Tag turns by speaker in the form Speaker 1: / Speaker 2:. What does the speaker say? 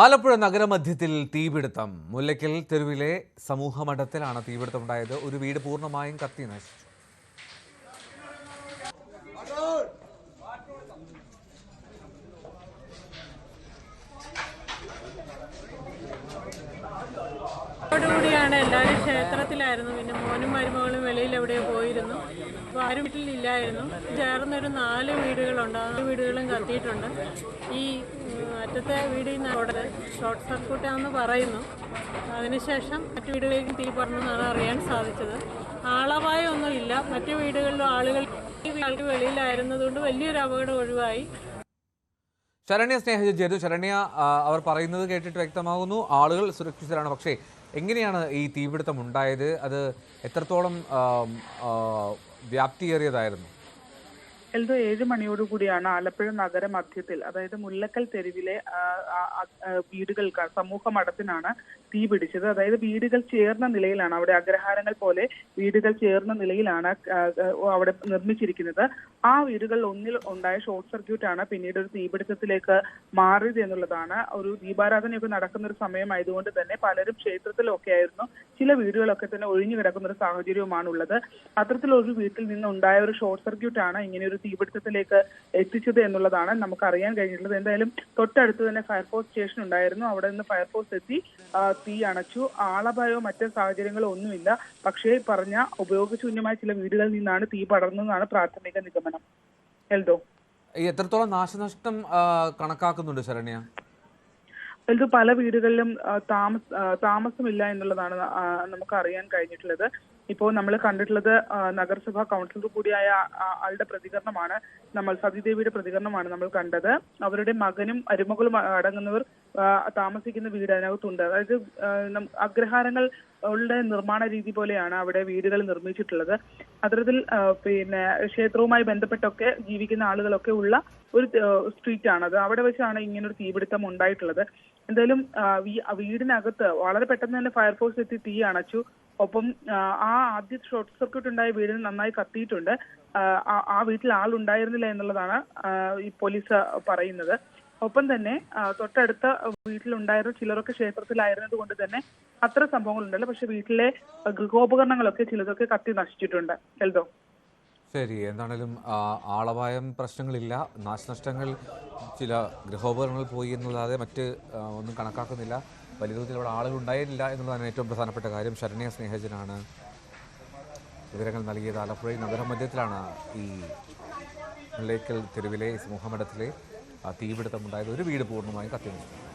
Speaker 1: ആലപ്പുഴ നഗരമധ്യത്തിൽ തീപിടുത്തം. മുല്ലയ്ക്കൽ തെരുവിലെ സമൂഹ മഠത്തിലാണ് തീപിടുത്തമുണ്ടായത്. ഒരു വീട് പൂർണമായും കത്തി നശിച്ചു.
Speaker 2: അതോടുകൂടിയാണ് എല്ലാവരും ക്ഷേത്രത്തിലായിരുന്നു. പിന്നെ മോനും മരുമകളും വെളിയിൽ എവിടെയോ പോയിരുന്നു. അപ്പോൾ ആരും വീട്ടിലില്ലായിരുന്നു. ചേർന്നൊരു നാല് വീടുകളുണ്ട്. ആ വീടുകളും കത്തിയിട്ടുണ്ട്. ഈ ഉം, അറ്റത്തെ വീടിൽ നിന്ന് അവിടെ ഷോർട്ട് സർക്യൂട്ടാണെന്ന് പറയുന്നു. അതിനുശേഷം മറ്റു വീടുകളിലേക്ക് തീ പറഞ്ഞെന്നാണ് അറിയാൻ സാധിച്ചത്. ആളപായമൊന്നും ഇല്ല. മറ്റു വീടുകളിലും ആളുകൾ ഈ വെളിയിലായിരുന്നതുകൊണ്ട് വലിയൊരു അപകടം ഒഴിവായി.
Speaker 1: ശരണ്യ സ്നേഹജൻ ചേരുന്നു ശരണ്യ അവർ പറയുന്നത് കേട്ടിട്ട് വ്യക്തമാകുന്നു. ആളുകൾ സുരക്ഷിതരാണ്. പക്ഷേ എങ്ങനെയാണ് ഈ തീപിടുത്തം ഉണ്ടായത്? അത് എത്രത്തോളം വ്യാപ്തിയേറിയതായിരുന്നു?
Speaker 3: എൽദോ ഏഴ് മണിയോടുകൂടിയാണ് ആലപ്പുഴ നഗര മധ്യത്തിൽ അതായത് മുല്ലക്കൽ തെരുവിലെ വീടുകൾക്ക് സമൂഹ മഠത്തിനാണ് തീ പിടിച്ചത്. അതായത് വീടുകൾ ചേർന്ന നിലയിലാണ് അവിടെ അഗ്രഹാരങ്ങൾ പോലെ വീടുകൾ ചേർന്ന നിലയിലാണ് അവിടെ നിർമ്മിച്ചിരിക്കുന്നത്. ആ വീടുകളിൽ ഒന്നിൽ ഉണ്ടായ ഷോർട്ട് സർക്യൂട്ട് ആണ് പിന്നീട് ഒരു തീപിടുത്തത്തിലേക്ക് മാറിയത് എന്നുള്ളതാണ്. ഒരു ദീപാരാധനയൊക്കെ നടക്കുന്ന ഒരു സമയമായതുകൊണ്ട് തന്നെ പലരും ക്ഷേത്രത്തിലൊക്കെ ആയിരുന്നു. ചില വീടുകളൊക്കെ തന്നെ ഒഴിഞ്ഞു കിടക്കുന്ന ഒരു സാഹചര്യവുമാണ് ഉള്ളത് അത്തരത്തിലൊരു വീട്ടിൽ നിന്നുണ്ടായ ഒരു ഷോർട്ട് സർക്യൂട്ട് ആണ് ഇങ്ങനെ ഒരു തീപിടുത്തത്തിലേക്ക് എത്തിച്ചത് എന്നുള്ളതാണ് നമുക്ക് അറിയാൻ കഴിഞ്ഞിട്ടുള്ളത്. എന്തായാലും തൊട്ടടുത്ത് തന്നെ ഫയർഫോഴ്സ് സ്റ്റേഷൻ ഉണ്ടായിരുന്നു അവിടെ നിന്ന് ഫയർഫോഴ്സ് എത്തി തീ അണച്ചു. ആളപായോ മറ്റ് സാഹചര്യങ്ങളോ ഒന്നുമില്ല. പക്ഷേ പറഞ്ഞ ഉപയോഗശൂന്യമായ ചില വീടുകളിൽ നിന്നാണ് തീ പടർന്നതെന്നാണ് പ്രാഥമിക നിഗമനം. എൽദോ
Speaker 1: എത്രത്തോളം നാശനഷ്ടം കണക്കാക്കുന്നുണ്ട് ശരണ്യ?
Speaker 3: ഇത് പല വീടുകളിലും താമസ താമസമില്ല എന്നുള്ളതാണ് നമുക്ക് അറിയാൻ കഴിഞ്ഞിട്ടുള്ളത്. ഇപ്പോൾ നമ്മൾ കണ്ടിട്ടുള്ളത് നഗരസഭാ കൗൺസിലർ കൂടിയായ ആളുടെ പ്രതികരണമാണ്. നമ്മൾ സതിദേവിയുടെ പ്രതികരണമാണ് നമ്മൾ കണ്ടത്. അവരുടെ മകനും അരുമകളും അടങ്ങുന്നവർ താമസിക്കുന്ന വീട് അതിനകത്തുണ്ട് അതായത് അഗ്രഹാരങ്ങൾ ഉള്ള നിർമ്മാണ രീതി പോലെയാണ് അവിടെ വീടുകൾ നിർമ്മിച്ചിട്ടുള്ളത്. അത്തരത്തിൽ പിന്നെ ക്ഷേത്രവുമായി ബന്ധപ്പെട്ടൊക്കെ ജീവിക്കുന്ന ആളുകളൊക്കെ ഉള്ള ഒരു സ്ട്രീറ്റ് ആണത് അവിടെ വെച്ചാണ് ഇങ്ങനെ ഒരു തീപിടുത്തം ഉണ്ടായിട്ടുള്ളത്. എന്തായാലും വീടിനകത്ത് വളരെ പെട്ടെന്ന് തന്നെ ഫയർഫോഴ്സ് എത്തി തീ അണച്ചു. ഒപ്പം ആ, ആദ്യ ഷോർട്ട് സർക്യൂട്ട് ഉണ്ടായ വീടിന് നന്നായി കത്തിയിട്ടുണ്ട്. ആ, വീട്ടിൽ ആൾ ഉണ്ടായിരുന്നില്ല എന്നുള്ളതാണ് ഈ പോലീസ് പറയുന്നത്. ഒപ്പം തന്നെ തൊട്ടടുത്ത വീട്ടിലുണ്ടായിരുന്ന ചിലരൊക്കെ ക്ഷേത്രത്തിലായിരുന്നത് കൊണ്ട് തന്നെ അത്ര സംഭവങ്ങളുണ്ടല്ലോ. പക്ഷെ വീട്ടിലെ ഗൃഹോപകരണങ്ങളൊക്കെ ചിലതൊക്കെ കത്തി നശിച്ചിട്ടുണ്ട്. എൽദോ
Speaker 1: ശരി എന്താണേലും ആളപായം പ്രശ്നങ്ങളില്ല. നാശനഷ്ടങ്ങൾ ചില ഗൃഹോപകരണങ്ങൾ പോയി എന്നല്ലാതെ മറ്റ് ഒന്നും കണക്കാക്കുന്നില്ല. വലിയ തോതിൽ അവിടെ ആളുകൾ ഉണ്ടായിരുന്നില്ല എന്നുള്ളതാണ് ഏറ്റവും പ്രധാനപ്പെട്ട കാര്യം. ശരണ്യ സ്നേഹജനാണ് വിവരങ്ങൾ നൽകിയത് ആലപ്പുഴ നഗരമധ്യത്തിലാണ് ഈ മുള്ളേക്കൽ തെരുവിലെ സമൂഹമഠത്തിലെ തീപിടുത്തമുണ്ടായത് ഒരു വീട് പൂർണമായും കത്തി നശിച്ചു